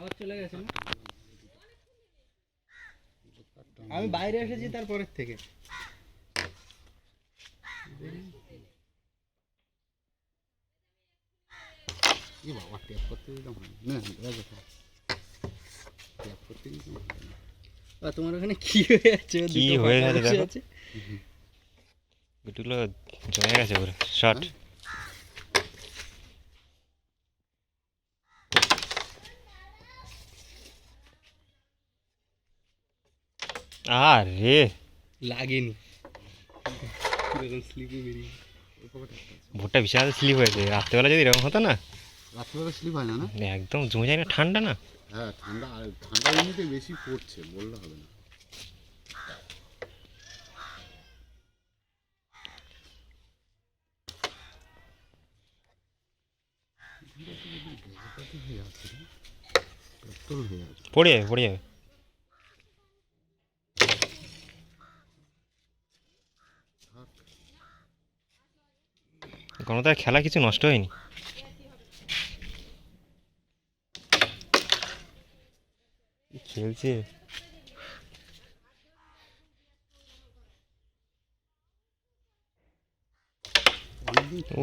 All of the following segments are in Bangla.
আবার চলে গেছে। আমি বাইরে এসেছি তারপরের থেকে। বাবা ট্যাপ করতে দিতাম না। ট্যাপ করতে দিতাম আর তোমার ওখানে কি হয়ে কি হয়ে গেছে দেখো। জমে গেছে পুরো শর্ট আরে। লাগেনি। ভোটটা বিশাল স্লিপ হয়েছে। রাত্রেবেলা যদি এরকম হতো না। রাত্রিবেলা স্লিপ হয় না না? একদম জমে যায় না ঠান্ডা না। হ্যাঁ ঠান্ডা ঠান্ডা এমনিতে বেশি পড়ছে বললে হবে না। পড়ে যাবে পড়ে যাবে গণতার খেলা কিছু নষ্ট হয়নি। খেলছে?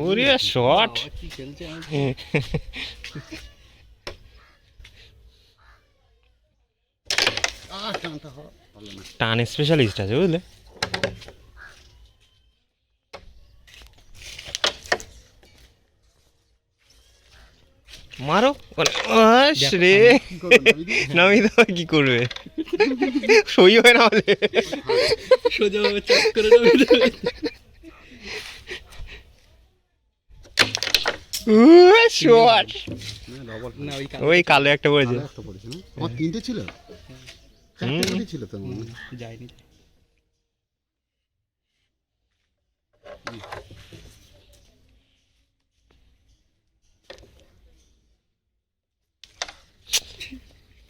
ওরে শট। খেলছে টান স্পেশালিস্ট আছে বুঝলে? মারো? রে। কি নামিয়ে? দেওয়া কি করবে? সই হয় না হলে সোজা করে ওই কালো। একটা পড়েছে। তিনটে ছিল? ছিল তো মনে যায়নি।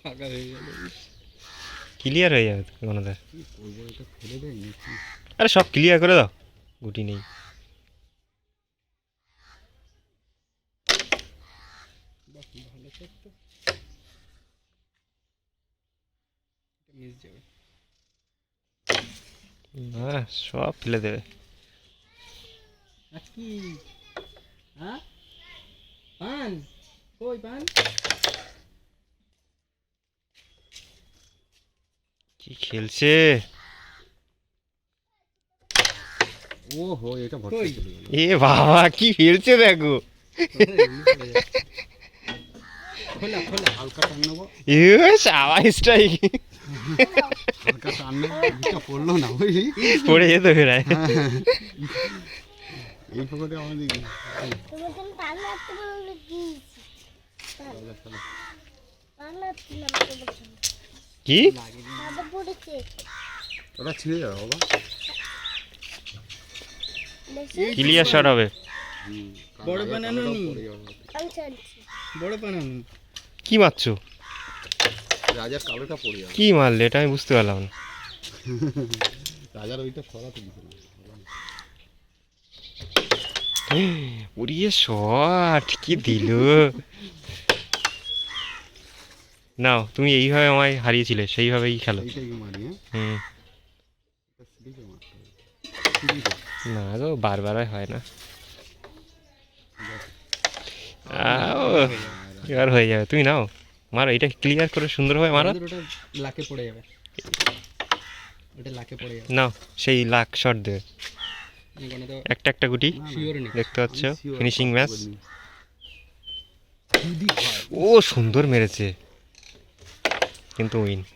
হয়ে গেল ক্লিয়ার হয়ে যাবে গণদার ফেলে দেয় আরে সব ক্লিয়ার করে দাও গুটি নেই। না সব ফেলে দেবে। আজ কি হ্যাঁ? পান? কই পান? কি খেলছে? এটা ভর্তি এ বাবা কি খেলছে দেখো। খোলা খোলা হালকা টান নেব। এ সাবা স্ট্রাইক হালকা টান নেব পড়ল না পড়ে যেত ফেরায় এই আমাদের কি? ওটা ছিঁড়ে যাবে বাবা। ক্লিয়ার শট হবে? বড় বানানো নি। বড় আমি কি মারছো? রাজার কালোটা পড়ে যাবে। কি মারলে? এটা আমি বুঝতে পারলাম না। রাজার ওইটা সরাতে দিতে না উড়িয়ে শট কি দিল? নাও তুমি এইভাবে আমায় হারিয়েছিলে সেইভাবেই খেলো। হুম। না গো বারবার হয় না। এবার হয়ে যাবে। তুমি নাও মারো এটা ক্লিয়ার করে সুন্দরভাবে মারো। লাকে পড়ে যাবে। ওটা লাকে পড়ে যাবে। নাও সেই লাখ শট দেবে। একটা একটা গুটি। দেখতে পাচ্ছ? ফিনিশিং ম্যাচ ও সুন্দর মেরেছে। কিন্তু উইন